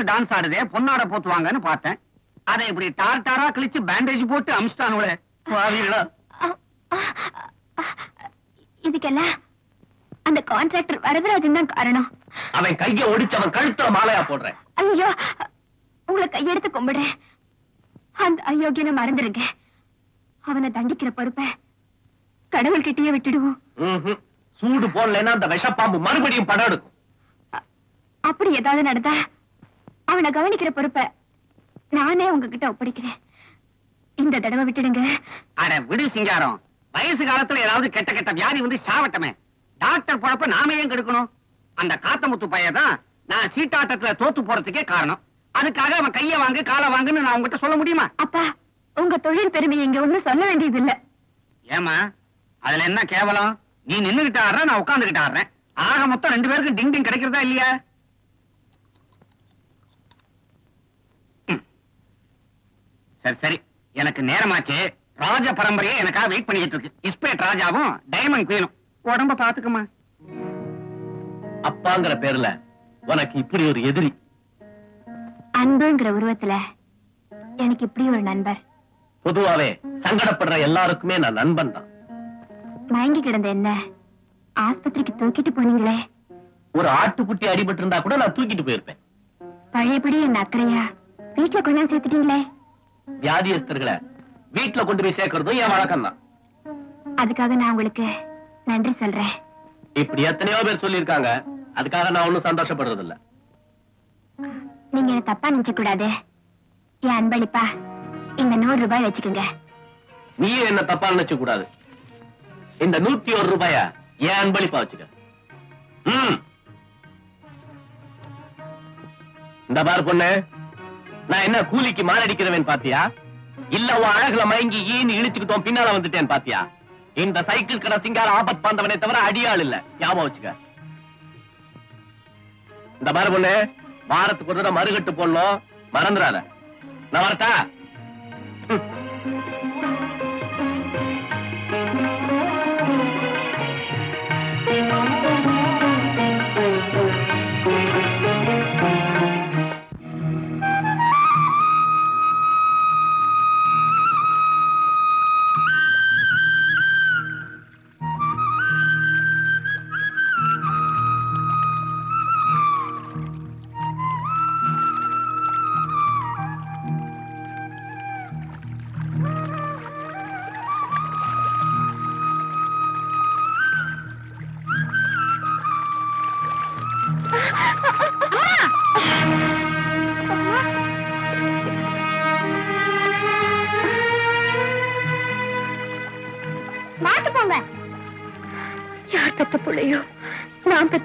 பொண்ணு டான்ஸ் ஆடுதே பொண்ணாட போத்துவாங்கன்னு பார்த்தேன். அதை இப்படி டார் டாரா கிழிச்சு பேண்டேஜ் போட்டு அமிச்சிட்டானுங்களே இதுக்கெல்லாம் அந்த கான்ட்ராக்டர் வரதராஜன் தான் காரணம். அவன் கைய ஒடிச்சு அவன் கழுத்துல மாலையா போடுறேன். ஐயோ உங்களை கையெடுத்து கும்பிடுறேன். அந்த அயோக்கியனை மறந்துருங்க அவனை தண்டிக்கிற பொறுப்பை கடவுள்கிட்டயே விட்டுடுவோம். ம்ஹும். சூடு போடலைன்னா அந்த விஷப்பாம்பு மறுபடியும் படம் எடுக்கும். அப்படி ஏதாவது நடந்தா அவனை கவனிக்கிற பொறுப்பை நானே உங்ககிட்ட ஒப்படைக்கிறேன். இந்த தடவை விட்டுடுங்க. அட விடு சிங்காரம். வயசு காலத்துல ஏதாவது கெட்ட கெட்ட வியாதி வந்து சாவட்டமே. டாக்டர் பொழப்ப நாம ஏன் கெடுக்கணும்? அந்த காத்தமுத்து பையதான் நான் சீட்டாட்டத்துல தோத்து போறதுக்கே காரணம். அதுக்காக அவன் கைய வாங்கு காலை வாங்குன்னு நான் உங்ககிட்ட சொல்ல முடியுமா? அப்பா உங்க தொழில் பெருமையை இங்க ஒண்ணும் சொல்ல வேண்டியது இல்ல ஏமா அதுல என்ன கேவலம்? நீ நின்னுகிட்டு ஆடுற நான் உட்கார்ந்துகிட்டு ஆடுறேன். ஆக மொத்தம் ரெண்டு பேருக்கும் டிங் டிங் கிடைக்கிறதா இல்லையா? சரி சரி. எனக்கு நேரமாச்சு. ராஜ பரம்பரையே எனக்காக வெயிட் பண்ணிட்டு இருக்கு. இஸ்பேட் ராஜாவும் டைமண்ட் குயினும் உடம்ப பாத்துக்குமா அப்பாங்கிற பேர்ல உனக்கு இப்படி ஒரு எதிரி. அன்புங்கிற உருவத்துல எனக்கு இப்படி ஒரு நண்பர். பொதுவாவே சங்கடப்படுற எல்லாருக்குமே நான் நண்பன் தான். மயங்கி கிடந்த என்ன? ஆஸ்பத்திரிக்கு தூக்கிட்டு போனீங்களே. ஒரு ஆட்டுக்குட்டி அடிபட்டு இருந்தா கூட நான் தூக்கிட்டு போயிருப்பேன். பழையபடி என்ன அக்கறையா? வீட்டுல கொண்டாந்து சேர்த்துட்டீங்களே. வியாதியஸ்தர்களை வீட்டுல கொண்டு போய் சேர்க்கறதும் என் வழக்கம் தான் அதுக்காக நான் உங்களுக்கு நன்றி சொல்றேன். இப்படி எத்தனையோ பேர் சொல்லியிருக்காங்க. அதுக்காக நான் ஒண்ணும் சந்தோஷப்படுறது இல்ல நீங்க தப்பா நினைச்ச கூடாது என் அன்பளிப்பா இந்த நூறு ரூபாய் வச்சுக்கோங்க. நீயும் என்ன தப்பா நினைச்சு கூடாது இந்த நூத்தி ஒரு ரூபாய என் அன்பளிப்பா வச்சுக்க. இந்த பாரு பொண்ணு நான் என்ன கூலிக்கு மாரடிக்கிறவன் பாத்தியா? இல்ல உன் அழகுல மயங்கி ஈன்னு இழுச்சுக்கிட்டோம் பின்னால வந்துட்டேன் பாத்தியா? இந்த சைக்கிள் கடை சிங்கார ஆபத் பாந்தவனை தவிர அடியாள் இல்ல. ஞாபகம் வச்சுக்க. இந்த மாதிரி பொண்ணு வாரத்துக்கு ஒரு தடவை மறுகட்டு போடணும். மறந்துடாத. நான் வரட்டா?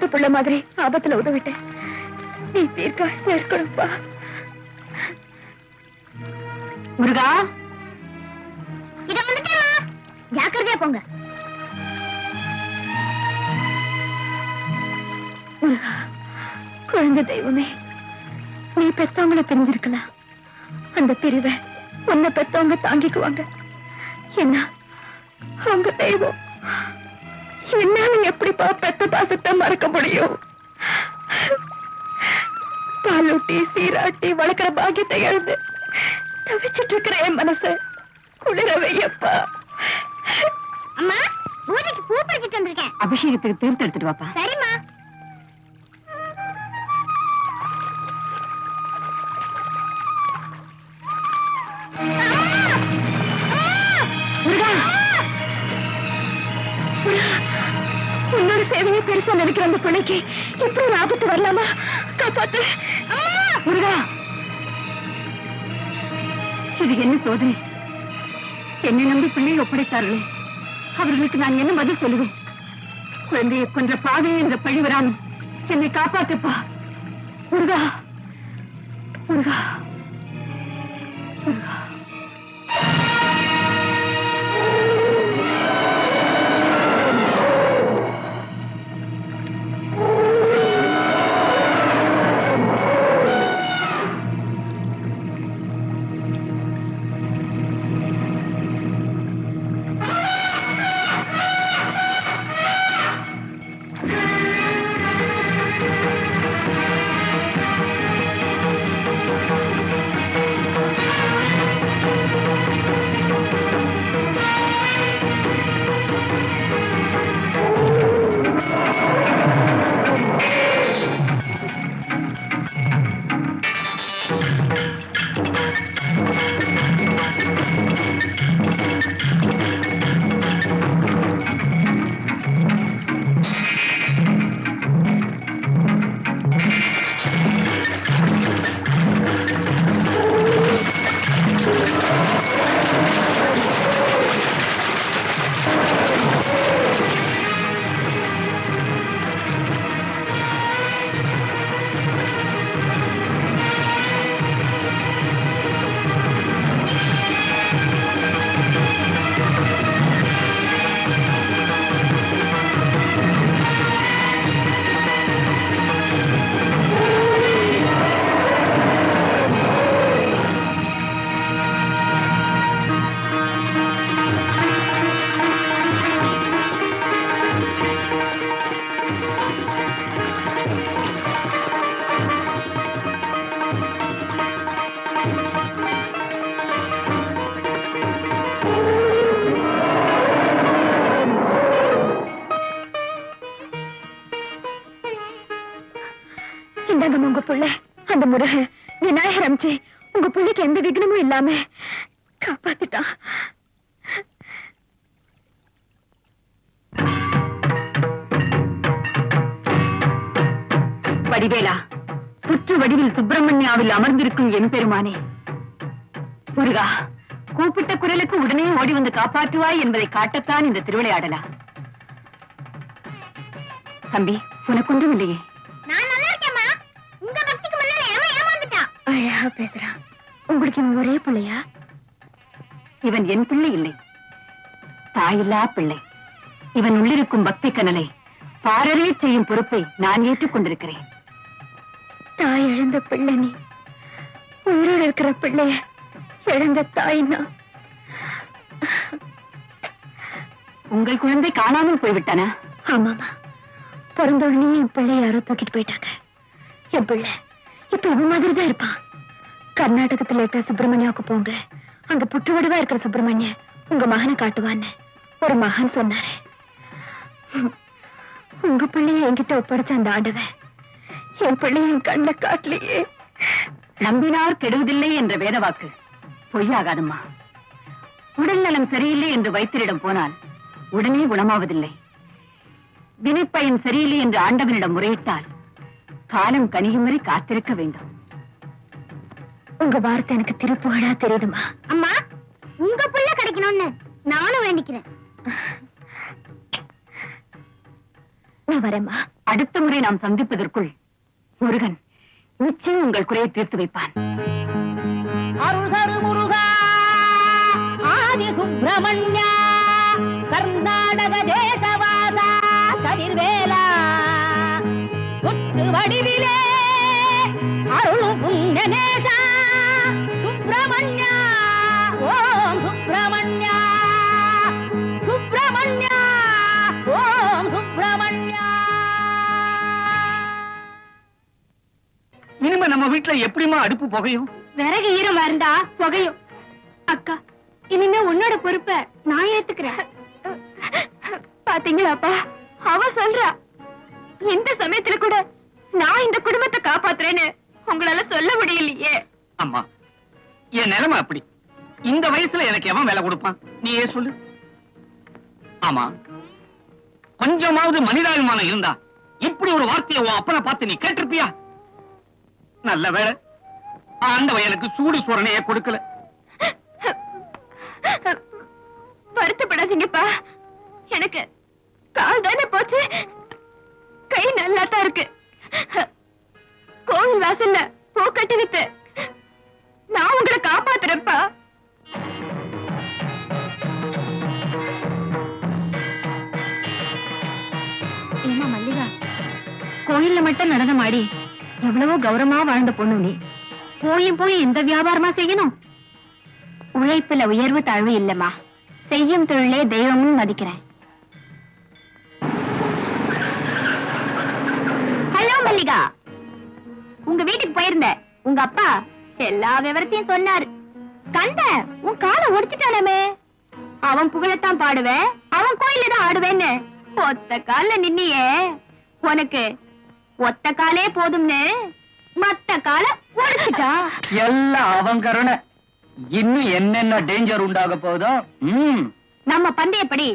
பெத்த புள்ள மாதிரி ஆபத்துல உதவிட்டேன் நீ தீர்க்கா இருக்கணும்பா முருகா? இத ஜாக்கிரதையா போங்க. முருகா குழந்தை தெய்வமே நீ பெத்தவங்கள பிரிஞ்சிருக்கலாம் அந்த பிரிவை உன்னை பெத்தவங்க தாங்கிக்குவாங்க. என்ன? அவங்க தெய்வம். என்னால எப்படிப்பா பெத்த பாசத்தை மறக்க முடியும்? பாலூட்டி சீராட்டி வளர்க்கிற பாக்கியத்தை எழுந்து தவிச்சிட்டு இருக்கிற என் மனச குளிர வையப்பா. அம்மா பூஜைக்கு பூ பறிச்சிட்டு வந்திருக்கேன். அபிஷேகத்துக்கு தீர்த்து எடுத்துட்டு வாப்பா. சரிம்மா சேவையை பெருசா நினைக்கிற அந்த பிள்ளைக்கு இப்படி ஒரு ஆபத்து வரலாமா? காப்பாத்து. முருகா! இது என்ன சோதனை? என்னை நம்பி பிள்ளையை ஒப்படைத்தார்களே. அவர்களுக்கு நான் என்ன பதில் சொல்லுவேன்? குழந்தையை கொன்ற பாதையை என்ற பழி வராமல் என்னை காப்பாத்துப்பா முருகா! முருகா! முருகா! அந்த முருகன் விநாயகர் அமிச்சு உங்க புள்ளைக்கு எந்த விக்னமும் இல்லாம காப்பாத்திட்டான் வடிவேலா புற்று வடிவில் சுப்பிரமணியாவில் அமர்ந்திருக்கும் என் பெருமானே. முருகா கூப்பிட்ட குரலுக்கு உடனே ஓடி வந்து காப்பாற்றுவாய் என்பதை காட்டத்தான் இந்த திருவிளையாடலா. தம்பி உனக்கொன்றும் இல்லையே. அழகா பேசுறான். உங்களுக்கு இவன் ஒரே பிள்ளையா? இவன் என் பிள்ளை இல்லை. தாயில்லா பிள்ளை. இவன் உள்ளிருக்கும் பக்தி கனலை பாரரே செய்யும் பொறுப்பை நான் ஏற்றுக்கொண்டிருக்கிறேன். தாய் இழந்த பிள்ளை நீ. உயிரோடு இருக்கிற பிள்ளைய இழந்த தாய்னா உங்கள் குழந்தை காணாமல் போய்விட்டானா? ஆமாமா பிறந்த உடனே என் பிள்ளை யாரோ தூக்கிட்டு போயிட்டாங்க. என் பிள்ளை இப்ப இவன் மாதிரி தான் இருப்பான். கர்நாடகத்துல இருக்கிற சுப்பிரமணியாவுக்கு போங்க. அங்க புற்றுவடிவா இருக்கிற சுப்பிரமணிய உங்க மகனை காட்டுவான்னு. ஒரு மகன் சொன்னாரு. உங்க பிள்ளைய என்கிட்ட ஒப்படைச்ச அந்த ஆண்டவன் என் பிள்ளைய என் கண்ண காட்டலையே. நம்பினார் கெடுவதில்லை என்ற வேத வாக்கு பொய்யாகாதம்மா. உடல் நலம் சரியில்லை என்று வைத்திரிடம் போனால் உடனே குணமாவதில்லை. வினைப்பயன் சரியில்லை என்று ஆண்டவனிடம் முறையிட்டால் காலம் கனியும் வரை காத்திருக்க வேண்டும். உங்க வார்த்தை எனக்கு திருப்புகழா தெரியுதுமா? அம்மா உங்க புள்ள கிடைக்கணும்னு நானும் வேண்டிக்கிறேன். நான் வரேம்மா. அடுத்த முறை நாம் சந்திப்பதற்குள் முருகன் நிச்சயம் உங்கள் குறையை தீர்த்து வைப்பான். அருள்தரு முருகா ஆதி சுப்பிரமணியா கர்நாடக தேசவாசா கதிர்வேலா புற்று வடிவிலே நம்ம வீட்டுல எப்படிமா அடுப்பு புகையும்? விறகு ஈரமா இருந்தா புகையும். அக்கா இனிமே உன்னோட பொறுப்ப நான் ஏத்துக்கிறேன். பாத்தீங்களாப்பா? அவ சொல்றா இந்த சமயத்துல கூட நான் இந்த குடும்பத்தை காப்பாத்துறேன்னு உங்களால சொல்ல முடியலையே. அம்மா என் நிலைமை அப்படி. இந்த வயசுல எனக்கு எவன் வேலை கொடுப்பான்? நீ ஏன் சொல்லு. ஆமா கொஞ்சமாவது மனிதாபிமானம் இருந்தா இப்படி ஒரு வார்த்தையை உன் அப்பனை பார்த்து நீ கேட்டிருப்பியா? நல்ல வேலை ஆண்டவன் எனக்கு சூடு சோரணையே கொடுக்கல. வருத்தப்படாதீங்கப்பா. எனக்கு கால் தானே போச்சு. கை நல்லா தான் இருக்கு. கோவில் வாசல்ல பூ கட்டி வித்து நான் உங்களை காப்பாத்துறேன்ப்பா. ஏமா மல்லிகா கோயில்ல மட்டும் நடனம் ஆடி எவ்வளவோ கௌரவமா வாழ்ந்த பொண்ணு நீ. போயும் போய் எந்த வியாபாரமா செய்யணும்? உழைப்புல உயர்வு தாழ்வு இல்லம்மா. செய்யும் தொழிலே தெய்வமும் மதிக்கிறேன். ஹலோ மல்லிகா. உங்க வீட்டுக்கு போயிருந்த உங்க அப்பா எல்லா விவரத்தையும் சொன்னாரு. கண்ட உன் காலை ஒடிச்சுட்டானமே அவன் புகழத்தான் பாடுவேன். அவன் கோயில தான் ஆடுவேன்னு. ஒத்த கால நின்னியே. உனக்கு ஒத்த காலே போதும்னு மத்த காலை ஒடிச்சுட்டா எல்லாம் அவன் கருணை. இன்னும் என்னென்ன டேஞ்சர் உண்டாக போதோ ம். நம்ம பந்தயப்படி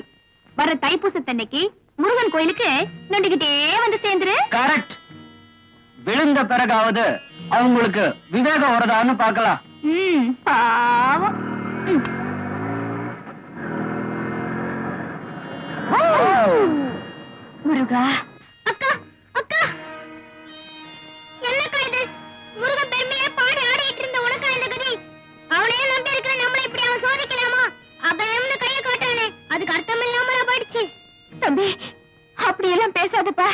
வர தைப்பூசத்தன்னைக்கு முருகன் கோயிலுக்கு நொண்டிக்கிட்டே வந்து சேர்ந்துரு. கரெக்ட் விழுந்த பிறகாவது அவங்களுக்கு விவேகம் வருதான்னு பார்க்கலாம். ம், பாவம் முடியாதுப்பா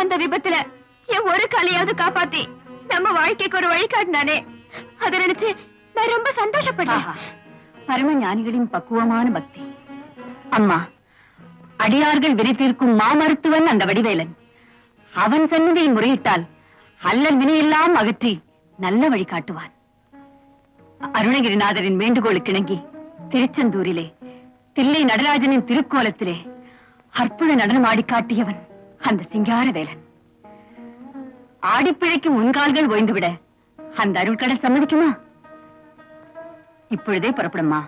அந்த விபத்துல என் ஒரு காலையாவது காப்பாத்தி நம்ம வாழ்க்கைக்கு ஒரு வழிகாட்டினானே அதை நினைச்சு நான் ரொம்ப சந்தோஷப்படுறேன். பரம ஞானிகளின் பக்குவமான பக்தி. அம்மா அடியார்கள் விரித்திருக்கும் மாமருத்துவன் அந்த வடிவேலன். அவன் சன்னதியில் முறையிட்டால் அல்லல் வினையெல்லாம் அகற்றி நல்ல வழி காட்டுவான். அருணகிரிநாதரின் வேண்டுகோளுக்கு இணங்கி திருச்செந்தூரிலே தில்லை நடராஜனின் திருக்கோலத்திலே அற்புத நடனம் ஆடி காட்டியவன் அந்த சிங்கார வேலன். ஆடிப்பிழைக்கும் உன்கால்கள் ஒய்ந்துவிட அந்த அருள்கடல் சம்மதிக்குமா? இப்பொழுதே புறப்படுமா